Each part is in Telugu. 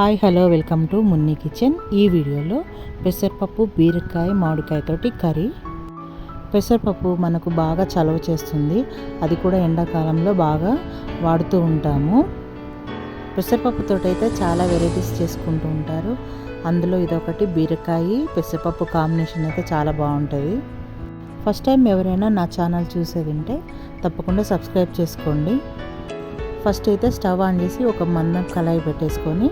Hi hello welcome to Munni kitchen. ఈ వీడియోలో పెసరపప్పు బీరకాయ మామిడికాయతోటి కర్రీ. పెసరపప్పు మనకు బాగా చలవ చేస్తుంది. అది కూడా ఎండాకాలంలో బాగా వాడుతూ ఉంటాము. పెసరపప్పుతో అయితే చాలా వెరైటీస్ చేసుకుంటూ ఉంటారు. అందులో ఇదొకటి బీరకాయ పెసరపప్పు కాంబినేషన్ అయితే చాలా బాగుంటుంది. ఫస్ట్ టైం ఎవరైనా నా ఛానల్ చూసేది ఉంటే తప్పకుండా సబ్స్క్రైబ్ చేసుకోండి. ఫస్ట్ అయితే స్టవ్ ఆన్ చేసి ఒక మందం కళాయి పెట్టేసుకొని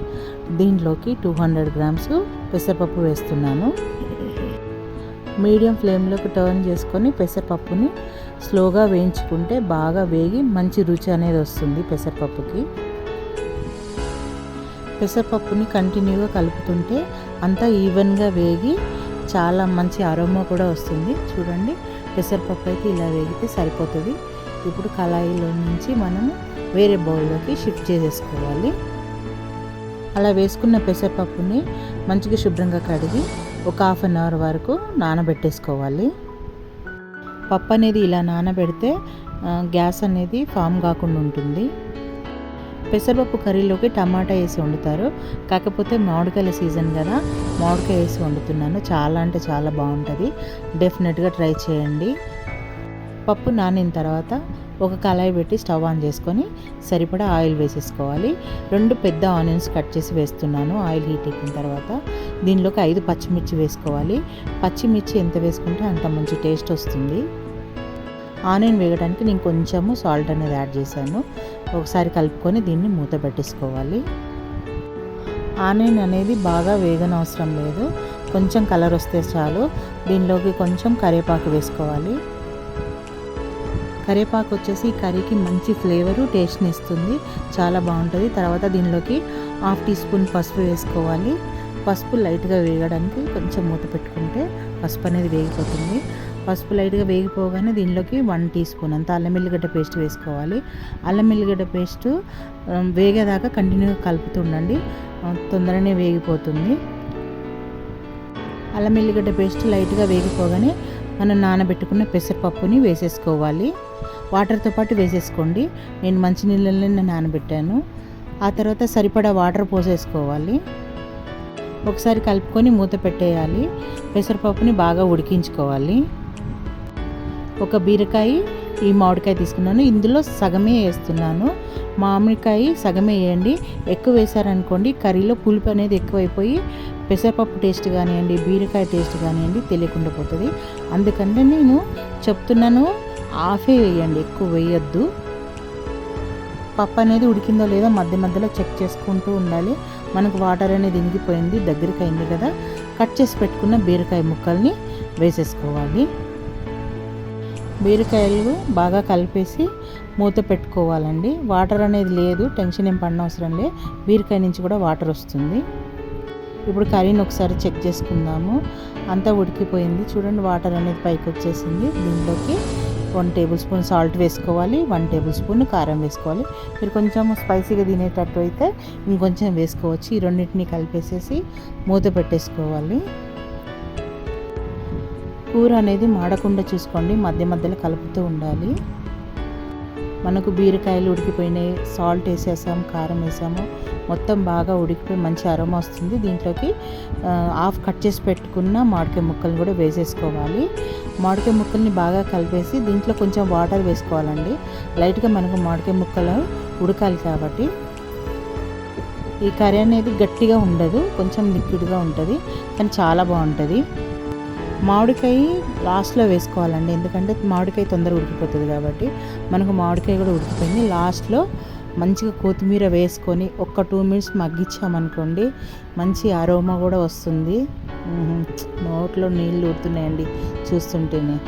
దీంట్లోకి టూ హండ్రెడ్ గ్రామ్స్ పెసరపప్పు వేస్తున్నాను. మీడియం ఫ్లేమ్లోకి టర్న్ చేసుకొని పెసరపప్పుని స్లోగా వేయించుకుంటే బాగా వేగి మంచి రుచి అనేది వస్తుంది పెసరపప్పుకి. పెసరపప్పుని కంటిన్యూగా కలుపుతుంటే అంతా ఈవెన్గా వేగి చాలా మంచి అరోమా కూడా వస్తుంది. చూడండి పెసరపప్పు అయితే ఇలా వేగితే సరిపోతుంది. ఇప్పుడు కళాయిలో నుంచి మనము వేరే బౌల్లోకి షిఫ్ట్ చేసేసుకోవాలి. అలా వేసుకున్న పెసరపప్పుని మంచిగా శుభ్రంగా కడిగి ఒక హాఫ్ అన్ అవర్ వరకు నానబెట్టేసుకోవాలి. పప్పు అనేది ఇలా నానబెడితే గ్యాస్ అనేది ఫామ్ కాకుండా ఉంటుంది. పెసరపప్పు కర్రీలోకి టమాటా వేసి వండుతారు. కాకపోతే మామిడికాయల సీజన్ కదా మామిడికాయ వేసి వండుతున్నాను. చాలా అంటే చాలా బాగుంటుంది. డెఫినెట్గా ట్రై చేయండి. పప్పు నానిన తర్వాత ఒక కళాయి పెట్టి స్టవ్ ఆన్ చేసుకొని సరిపడా ఆయిల్ వేసేసుకోవాలి. రెండు పెద్ద ఆనియన్స్ కట్ చేసి వేస్తున్నాను. ఆయిల్ హీట్ ఎక్కిన తర్వాత దీనిలోకి ఐదు పచ్చిమిర్చి వేసుకోవాలి. పచ్చిమిర్చి ఎంత వేసుకుంటే అంత మంచి టేస్ట్ వస్తుంది. ఆనియన్ వేయడానికి నేను కొంచెము సాల్ట్ అనేది యాడ్ చేశాను. ఒకసారి కలుపుకొని దీన్ని మూత పెట్టేసుకోవాలి. ఆనియన్ అనేది బాగా వేగనవసరం లేదు. కొంచెం కలర్ వస్తే చాలు. దీనిలోకి కొంచెం కరివేపాకు వేసుకోవాలి. కరివేపాకు వచ్చేసి కర్రీకి మంచి ఫ్లేవరు టేస్ట్ని ఇస్తుంది. చాలా బాగుంటుంది. తర్వాత దీనిలోకి హాఫ్ టీ స్పూన్ పసుపు వేసుకోవాలి. పసుపు లైట్గా వేగడానికి కొంచెం మూత పెట్టుకుంటే పసుపు అనేది వేగిపోతుంది. పసుపు లైట్గా వేగిపోగానే దీనిలోకి వన్ టీ స్పూన్ అంత అల్లం ఎల్లిగడ్డ పేస్ట్ వేసుకోవాలి. అల్లం ఎల్లిగడ్డ పేస్ట్ వేగేదాకా కంటిన్యూగా కలుపుతుండండి. తొందరనే వేగిపోతుంది. అల్లం ఎల్లిగడ్డ పేస్ట్ లైట్గా వేగిపోగానే మనం నానబెట్టుకున్న పెసరపప్పుని వేసేసుకోవాలి. వాటర్తో పాటు వేసేసుకోండి. నేను మంచి నీళ్ళలోనే నానబెట్టాను. ఆ తర్వాత సరిపడా వాటర్ పోసేసుకోవాలి. ఒకసారి కలుపుకొని మూత పెట్టేయాలి. పెసరపప్పుని బాగా ఉడికించుకోవాలి. ఒక బీరకాయ ఈ మామిడికాయ తీసుకున్నాను. ఇందులో సగమే వేస్తున్నాను. మామిడికాయ సగమే వేయండి. ఎక్కువ వేసారనుకోండి కర్రీలో పులుపు అనేది ఎక్కువైపోయి పెసరపప్పు టేస్ట్ కానివ్వండి బీరకాయ టేస్ట్ కానివ్వండి తెలియకుండా పోతుంది. అందుకంటే నేను చెప్తున్నాను హాఫే వేయండి ఎక్కువ వేయొద్దు. పప్పు అనేది ఉడికిందో లేదో మధ్య మధ్యలో చెక్ చేసుకుంటూ ఉండాలి. మనకు వాటర్ అనేది ఇంగిపోయింది దగ్గరికి అయింది కదా. కట్ చేసి పెట్టుకున్న బీరకాయ ముక్కల్ని వేసేసుకోవాలి. బీరకాయలు బాగా కలిపేసి మూత పెట్టుకోవాలండి. వాటర్ అనేది లేదు టెన్షన్ ఏం పడిన అవసరం లే. బీరకాయ నుంచి కూడా వాటర్ వస్తుంది. ఇప్పుడు కర్రీని ఒకసారి చెక్ చేసుకుందాము. అంతా ఉడికిపోయింది. చూడండి వాటర్ అనేది పైకి వచ్చేసింది. దీంట్లోకి వన్ టేబుల్ స్పూన్ సాల్ట్ వేసుకోవాలి వన్ టేబుల్ స్పూన్ కారం వేసుకోవాలి. మీరు కొంచెం స్పైసీగా తినేటట్టు అయితే ఇంకొంచెం వేసుకోవచ్చు. ఈ రెండింటిని కలిపేసేసి మూత పెట్టేసుకోవాలి. కూర అనేది మాడకుండా చూసుకోండి మధ్య మధ్యలో కలుపుతూ ఉండాలి. మనకు బీరకాయలు ఉడికిపోయినాయి సాల్ట్ వేసేసాము కారం వేసాము మొత్తం బాగా ఉడికిపోయి మంచి అరమ వస్తుంది. దీంట్లోకి హాఫ్ కట్ చేసి పెట్టుకున్న మామిడికాయ ముక్కల్ని కూడా వేసేసుకోవాలి. మామిడికాయ ముక్కల్ని బాగా కలిపేసి దీంట్లో కొంచెం వాటర్ వేసుకోవాలండి. లైట్గా మనకు మామిడికాయ ముక్కలు ఉడకాలి కాబట్టి. ఈ కర్రీ అనేది గట్టిగా ఉండదు కొంచెం లిక్విడ్గా ఉంటుంది కానీ చాలా బాగుంటుంది. మామిడికాయ లాస్ట్లో వేసుకోవాలండి. ఎందుకంటే మామిడికాయ తొందరగా ఉడికిపోతుంది కాబట్టి మనకు మామిడికాయ కూడా ఉడికిపోయింది. లాస్ట్లో మంచిగా కొత్తిమీర వేసుకొని ఒక్క టూ మినిట్స్ మగ్గించామనుకోండి మంచి అరోమా కూడా వస్తుంది. నోట్లో నీళ్ళు ఊరుతున్నాయండి చూస్తుంటేనే.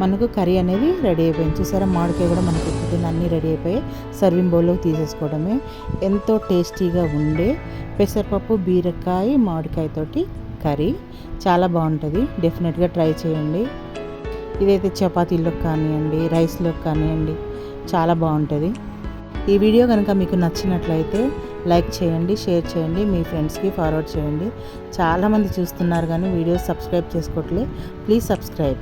మనకు కర్రీ అనేది రెడీ అయిపోయింది. చూసారా మామిడికాయ కూడా మనకు ఉడుకుతుంది అన్నీ రెడీ అయిపోయి సర్వింగ్ బౌల్లోకి తీసేసుకోవడమే. ఎంతో టేస్టీగా ఉండే పెసరపప్పు బీరకాయ మామిడికాయతోటి కర్రీ. చాలా బాగుంటుంది. డెఫినెట్గా ట్రై చేయండి. ఇదైతే చపాతీలోకి కానివ్వండి రైస్లోకి కానివ్వండి చాలా బాగుంటుంది. ఈ వీడియో కనుక మీకు నచ్చినట్లయితే లైక్ చేయండి షేర్ చేయండి మీ ఫ్రెండ్స్కి ఫార్వర్డ్ చేయండి. చాలామంది చూస్తున్నారు కానీ వీడియోస్ సబ్స్క్రైబ్ చేసుకోవట్లే ప్లీజ్ సబ్స్క్రైబ్.